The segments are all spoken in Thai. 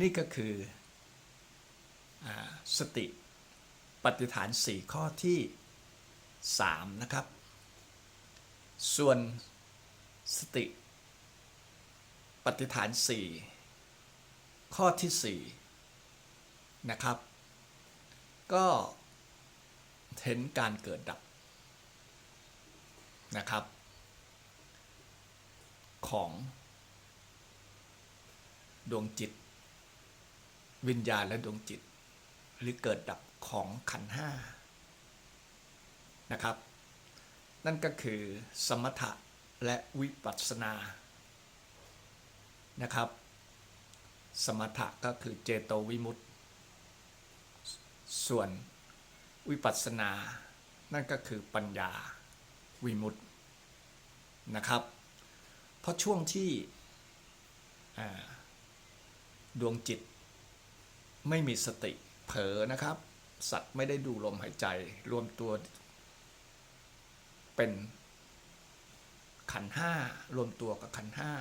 นี่ก็คืออสติปฏิฐานสี่ข้อที่สามนะครับ ส่วนสติปฏิฐานสี่ข้อที่สี่นะครับ ก็เห็นการเกิดดับนะครับ ของดวงจิต วิญญาณและดวงจิต หรือเกิดดับของขันห้านะครับ นั่นก็คือสมถะและวิปัสสนานะครับ สมถะก็คือเจโตวิมุตติ ส่วนวิปัสสนา นั่นก็คือปัญญาวิมุตตินะครับ เพราะช่วงที่ดวงจิต ไม่มีสติเผลอนะครับ สัตว์ไม่ได้ดูลมหายใจรวมตัว เป็นขันห้ารวมตัวกับขันห้า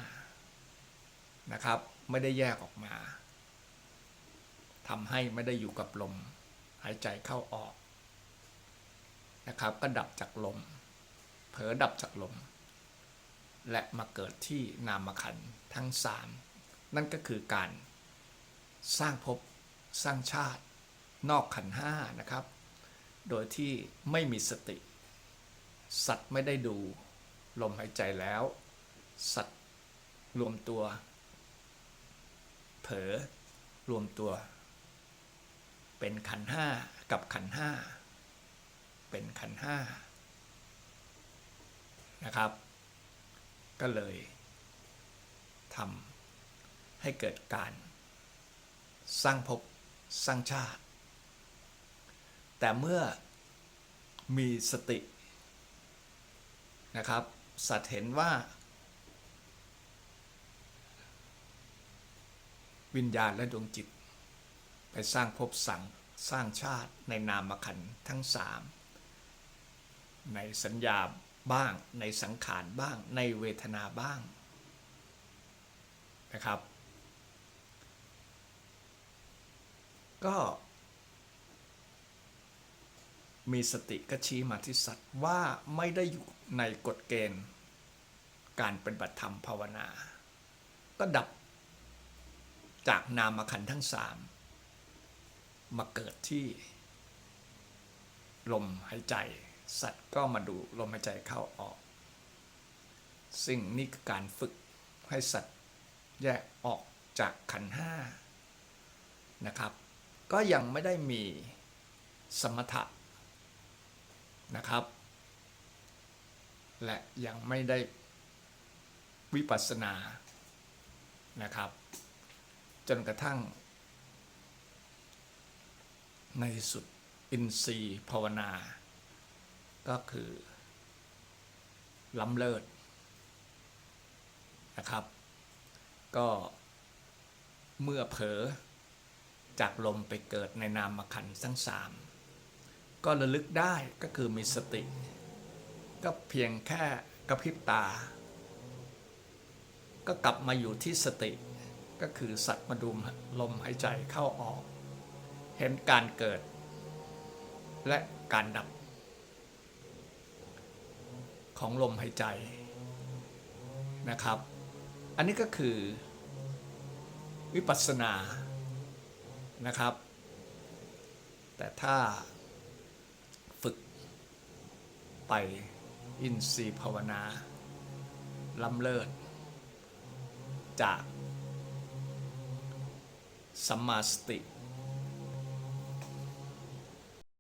นะครับ ไม่ได้แยกออกมาทำให้ไม่ได้อยู่กับลม หายใจเข้าออกนะครับ ก็ดับจากลม เผลอดับจากลม และมาเกิดที่นามขันทั้งสามนั่นก็คือการสร้างภพ สร้างชาตินอกขันห้านะครับ โดยที่ไม่มีสติ สัตว์ไม่ได้ดูลมหายใจแล้ว สัตว์รวมตัว เผลอรวมตัว เป็นขันห้ากับขันห้าเป็นขันห้านะครับ ก็เลยทำให้เกิดการสร้างภพ สร้างชาติ แต่เมื่อมีสตินะครับ สัตว์เห็นว่า วิญญาณและดวงจิต ไปสร้างภพสังสร้างชาติในนามขันทั้งสามในสัญญาบ้างในสังขารบ้างในเวทนาบ้างนะครับ ก็ มีสติก็ชี้มาที่สัตว์ว่าไม่ได้อยู่ในกฎเกณฑ์ การปฏิบัติธรรมภาวนา ก็ดับจากนามขันธ์ทั้งสามมาเกิดที่ ลมหายใจ สัตว์ก็มาดูลมหายใจเข้าออก ซึ่งนี่คือการฝึกให้สัตว์แยกออกจากขันห้านะครับ ก็ยังไม่ได้มีสมถะนะครับ และยังไม่ได้วิปัสสนานะครับ จนกระทั่ง ในสุดอินทรีย์ภาวนา ก็คือล้ำเลิศนะครับ ก็เมื่อเผลอ จากลมไปเกิดในนามขันธ์ทั้งสามก็ระลึกได้ก็คือมีสติ ก็เพียงแค่กระพริบตา ก็กลับมาอยู่ที่สติ ก็คือสัตว์มาดูลมหายใจเข้าออก เห็นการเกิด และการดับ ของลมหายใจนะครับ อันนี้ก็คือวิปัสสนา นะครับ แต่ถ้าฝึกไปอินทรีย์ภาวนาล้ำเลิศ จากสัมมาสติ